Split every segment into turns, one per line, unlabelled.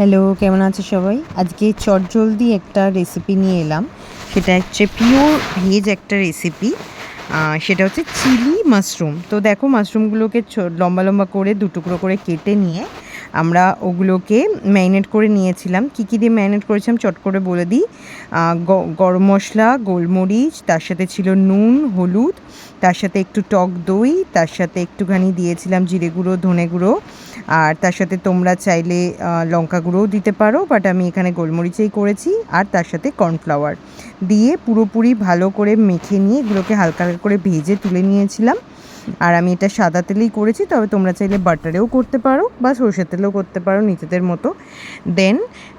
Hello, কেমন আছে সবাই? আজকে চটজলদি একটা রেসিপি নিয়ে এলাম। সেটা হচ্ছে পিওর ভেজ একটা রেসিপি সেটা হচ্ছে চিলি মাশরুম তো দেখো মাশরুমগুলোকে লম্বা লম্বা করে দু টুকরো করে কেটে নিয়ে আমরা ওগুলোকে ম্যারিনেট করে নিয়েছিলাম। কী কী দিয়ে ম্যারিনেট করেছিলাম চট করে বলে দিই। গরম মশলা, গোলমরিচ, তার সাথে ছিল নুন, হলুদ, তার সাথে একটু টক দই, তার সাথে একটুখানি দিয়েছিলাম জিরে গুঁড়ো, ধনে গুঁড়ো। আর তার সাথে তোমরা চাইলে লঙ্কা গুঁড়োও দিতে পারো বাট আমি এখানে গোলমরিচেই করেছি, আর তার সাথে কর্নফ্লাওয়ার। দিয়ে পুরোপুরি ভালো করে মেখে নিয়ে এগুলোকে হালকা হালকা করে ভেজে তুলে নিয়েছিলাম। আর আমি এটা সাদা তেলেই করেছি, তবে তোমরা চাইলে বাটারেও করতে পারো, বা সর্ষের তেলেও করতে পারো, নিজেদের মতো। দেন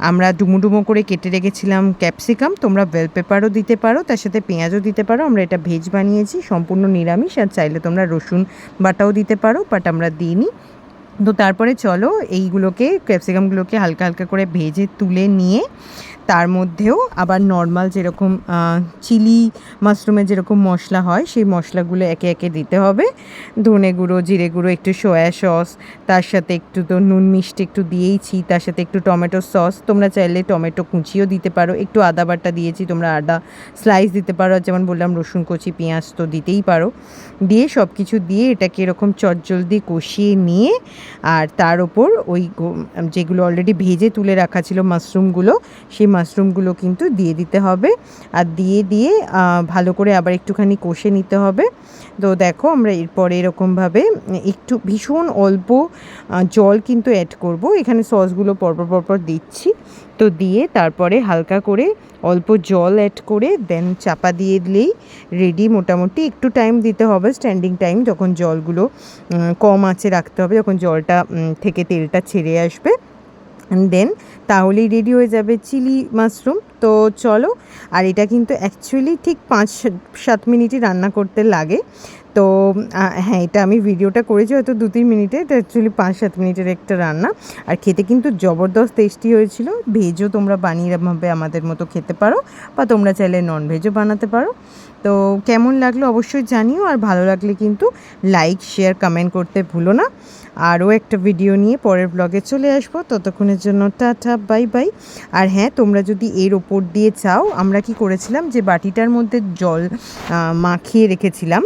আমরা ডুমো করে কেটে রেখেছিলাম ক্যাপসিকাম, তোমরা বেল পেপারও দিতে পারো, তার সাথে পেঁয়াজও দিতে পারো, আমরা এটা ভেজ বানিয়েছি, সম্পূর্ণ নিরামিষ, আর চাইলে তোমরা রসুন বাটাও দিতে পারো বাট আমরা দিইনি। তো তারপরে চলো এইগুলোকে ক্যাপসিকামগুলোকে হালকা হালকা করে ভেজে তুলে নিয়ে তার মধ্যেও আবার নর্মাল যেরকম চিলি মাশরুমের যেরকম মশলা হয়, সেই মশলাগুলো একে একে দিতে হবে। ধনে গুঁড়ো, জিরে গুঁড়ো, একটু সয়া সস তার সাথে একটু তো নুন মিষ্টি একটু দিয়েইছি, তার সাথে একটু টমেটো সস তোমরা চাইলে টমেটো কুচিও দিতে পারো, একটু আদা বাটা দিয়েছি, তোমরা আদা স্লাইস দিতে পারো যেমন বললাম রসুন, কুচি, পেঁয়াজ তো দিতেই পারো। দিয়ে সব কিছু দিয়ে এটাকে এরকম চটজলদি কষিয়ে নিয়ে আর তার ওপর ওই যেগুলো অলরেডি ভেজে তুলে রাখা ছিল মাশরুমগুলো, সেই মাশরুমগুলো কিন্তু দিয়ে দিতে হবে। আর দিয়ে দিয়ে ভালো করে আবার একটুখানি কষে নিতে হবে। তো দেখো আমরা এরপরে এরকমভাবে, একটু ভীষণ অল্প জল কিন্তু অ্যাড করব। এখানে সসগুলো পরপর পরপর দিচ্ছি। তো দিয়ে তারপরে হালকা করে অল্প জল অ্যাড করে দেন চাপা দিয়ে দিলেই রেডি মোটামুটি। একটু টাইম দিতে হবে স্ট্যান্ডিং টাইম যখন জলগুলো কম আঁচে রাখতে হবে, যখন জলটা থেকে তেলটা ছেড়ে আসবে। দেন তাহলেই রেডি হয়ে যাবে চিলি মাশরুম তো চলো, আর এটা কিন্তু অ্যাকচুয়ালি ঠিক পাঁচ সাত- সাত মিনিটই রান্না করতে লাগে। তো হ্যাঁ এটা আমি ভিডিওটা করেছি হয়তো দু, তিন মিনিটে। এটা অ্যাকচুয়ালি পাঁচ, সাত মিনিটের একটা রান্না। আর খেতে কিন্তু জবরদস্ত টেস্টি হয়েছিল। ভেজও তোমরা বানিয়ে আমাদের মতো খেতে পারো বা তোমরা চাইলে নন ভেজও বানাতে পারো। তো, কেমন লাগল অবশ্যই জানিও। আর ভালো লাগলে কিন্তু লাইক শেয়ার কমেন্ট করতে ভুলো না। আরও একটা ভিডিও নিয়ে পরের ব্লগে চলে আসব। ততক্ষণের জন্য টাটা বাই বাই আর হ্যাঁ তোমরা যদি এর ওপর দিয়ে চাও, আমরা কি করেছিলাম যে বাটিটার মধ্যে জল মাখিয়ে রেখেছিলাম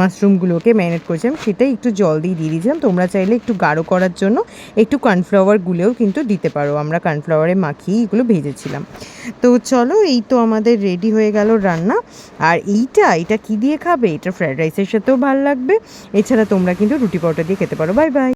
মাশরুমগুলোকে ম্যারিনেট করেছিলাম। সেটাই একটু জল দিয়ে দিয়ে দিয়েছিলাম। তোমরা চাইলে একটু গাঢ় করার জন্য একটু কর্নফ্লাওয়ার গুলেও কিন্তু দিতে পারো। আমরা কর্নফ্লাওয়ারে মাখিয়ে এগুলো ভেজেছিলাম। তো চলো, এই তো আমাদের রেডি হয়ে গেল রান্না। আর এইটা এটা কি দিয়ে খাবে? এটা ফ্রায়েড রাইসের সাথেও ভালো লাগবে। এছাড়া তোমরা কিন্তু রুটি পরোটা দিয়ে খেতে পারো। Bye bye